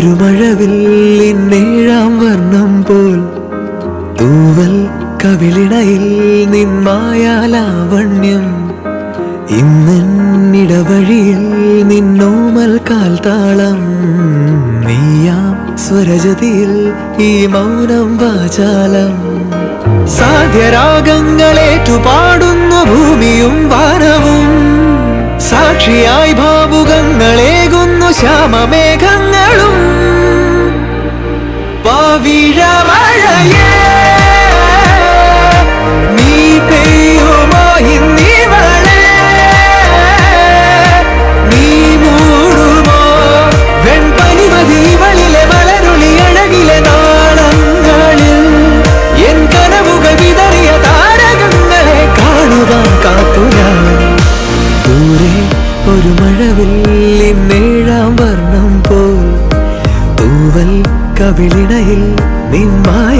ഒരു മഴവില്ലിന്നേഴാം വർണം പോൽ തൂവൽ കവിളിടയിൽ നിന്മായാലാവണ്യം ഇന്നിടവഴിയിൽ നിന്നോമൽ കാൽത്താളം. നീയാം സ്വരജതിയിൽ ഈ മൗനം വാചാലം. സാധ്യരാഗങ്ങളേറ്റു പാടുന്നു ഭൂമിയും വാനവും. സാക്ഷിയായി ഭാവുകങ്ങളേകുന്നു ശ്യാമമേഘങ്ങളും விழமழையே நீ பெய்யுமோ இந்நிவளே நீ மூடுமோ வெண்பனிமதி இவளிலே மலருளி அழகிலே நாளங்களில். என் கனவுகள் விதறிய தாரகங்களே காணுதான் காத்துதான் ஊரே ஒரு மழவில் நேழாம் வர்ணம் போல். தூவல் കവിളിണയിൽ നിന്മായാല